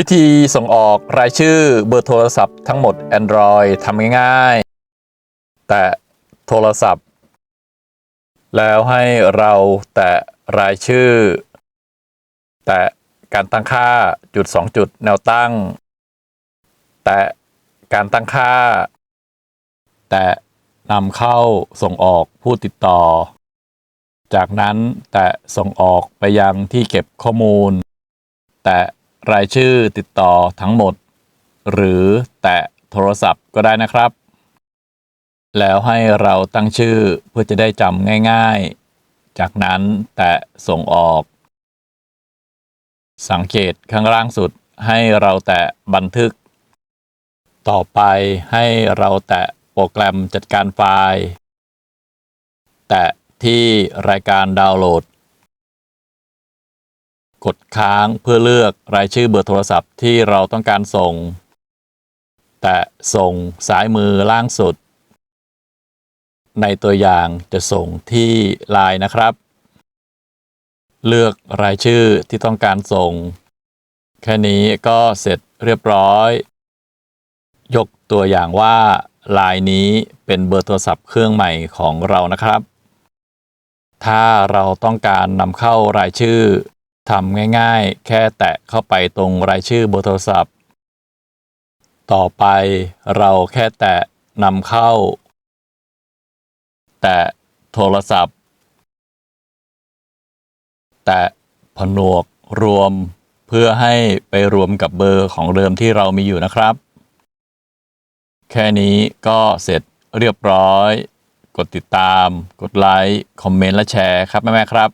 วิธีส่งออกรายชื่อเบอร์โทรศัพท์ทั้งหมด Android ทำง่ายๆ แต่โทรศัพท์ แล้วให้เราแตะรายชื่อ แตะการตั้งค่าจุดสองจุดแนวตั้ง แตะการตั้งค่า แตะนำเข้าส่งออกผู้ติดต่อ จากนั้นแตะส่งออกไปยังที่เก็บข้อมูล แตะ รายชื่อติดต่อทั้งหมด หรือแตะโทรศัพท์ก็ได้นะครับ แล้วให้เราตั้งชื่อเพื่อจะได้จำง่ายๆ จากนั้นแตะส่งออก สังเกตข้างล่างสุดให้เราแตะบันทึก ต่อไปให้เราแตะโปรแกรมจัดการไฟล์ แตะที่รายการดาวน์โหลด กดค้างเพื่อเลือกรายชื่อเบอร์โทรศัพท์ที่เราต้องการส่ง แตะส่งซ้ายมือล่างสุด ในตัวอย่างจะส่งที่ไลน์นะครับ เลือกรายชื่อที่ต้องการส่ง แค่นี้ก็เสร็จเรียบร้อย ยกตัวอย่างว่าลายนี้เป็นเบอร์โทรศัพท์เครื่องใหม่ของเรานะครับ ถ้าเราต้องการนำเข้ารายชื่อ ทำง่ายๆ แค่แตะเข้าไปตรงรายชื่อเบอร์โทรศัพท์ ต่อไปเราแค่แตะนำเข้า แตะโทรศัพท์ แตะผนวกรวม เพื่อให้ไปรวมกับเบอร์ของเดิมที่เรามีอยู่นะครับ แค่นี้ก็เสร็จเรียบร้อย กดติดตาม กดไลค์ คอมเมนต์ และแชร์ครับ แม่ ๆ ครับ